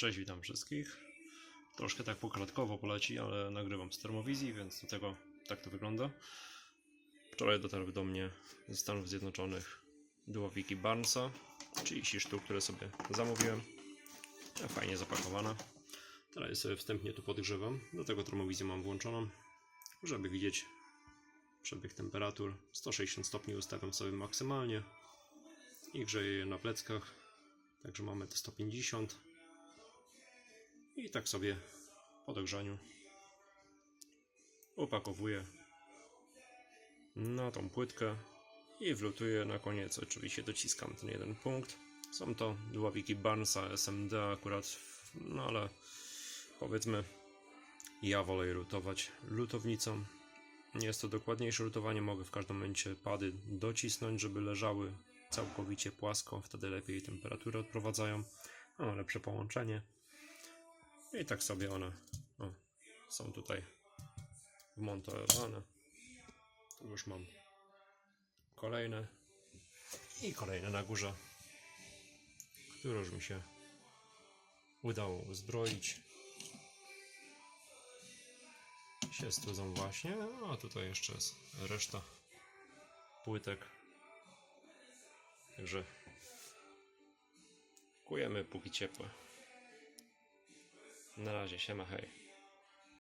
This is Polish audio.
Cześć, witam wszystkich. Troszkę tak poklatkowo poleci, ale nagrywam z termowizji, więc do tego tak to wygląda. Wczoraj dotarły do mnie ze Stanów Zjednoczonych dułowiki Barnesa, 30 sztuk, które sobie zamówiłem. Fajnie zapakowana. Teraz sobie wstępnie tu podgrzewam. Do tego termowizję mam włączoną, żeby widzieć przebieg temperatur. 160 stopni ustawiam sobie maksymalnie i grzeję je na pleckach. Także mamy te 150. I tak sobie po dogrzaniu opakowuję na tą płytkę i wlutuję na koniec. Oczywiście dociskam ten jeden punkt. Są to dławiki Barnesa SMD akurat, no ale powiedzmy ja wolę lutować lutownicą. Jest to dokładniejsze lutowanie, mogę w każdym momencie pady docisnąć, żeby leżały całkowicie płasko, wtedy lepiej temperaturę odprowadzają, no, lepsze połączenie. I tak sobie one o, są tutaj wmontowane. Tu już mam kolejne i kolejne na górze, które już mi się udało uzbroić. Się strudzą właśnie, a tutaj jeszcze jest reszta płytek. Także kujemy póki ciepłe. Na razie, siema hej.